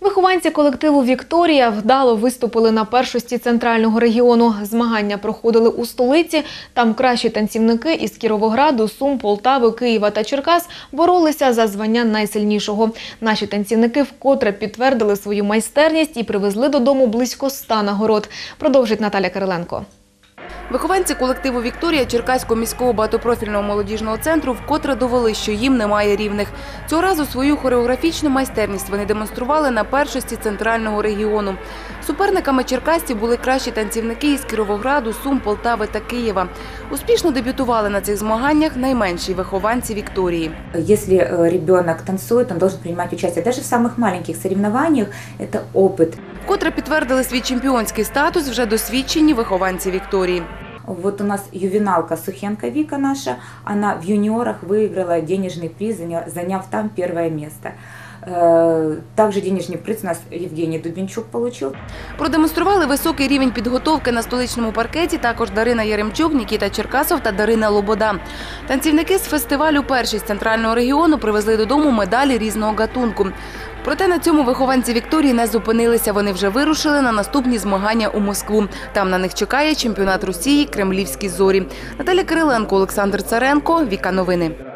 Вихованці колективу Вікторія вдало виступили на першості центрального регіону. Змагання проходили у столиці. Там кращі танцівники із Кіровограду, Сум, Полтави, Києва та Черкас боролися за звання найсильнішого. Наші танцівники вкотре підтвердили свою майстерність і привезли додому близько ста нагород. Продовжить Наталя Кириленко. Вихованці колективу Вікторія Черкаського міського багатопрофільного молодіжного центру вкотре довели, що їм немає рівних. Цього разу свою хореографічну майстерність вони демонстрували на першості центрального регіону. Суперниками черкасців були кращі танцівники із Кіровограду, Сум, Полтави та Києва. Успішно дебютували на цих змаганнях найменші вихованці Вікторії. Если э, ребенок танцует, он должен принимать участие даже в самых маленьких соревнованиях. Это опыт. Вкотре підтвердили свій чемпіонський статус вже досвідчені вихованці Вікторії. Вот у нас ювеналка Сухенко Вика наша, она в юниорах выиграла денежный приз, заня- заняв там первое место. Э, Также денежный приз у нас Евгений Дубенчук получил. Продемонстрували високий рівень підготовки на столичному паркеті також Дарина Яремчук, Нікіта Черкасов та Дарина Лобода. Танцівники з фестивалю «Першість центрального регіону привезли додому медалі різного гатунку. Проте на цьому вихованці Вікторії не зупинилися. Вони вже вирушили на наступні змагання у Москву. Там на них чекає чемпіонат Росії Кремлівські зорі. Наталя Кириленко, Олександр Царенко, Віка Новини.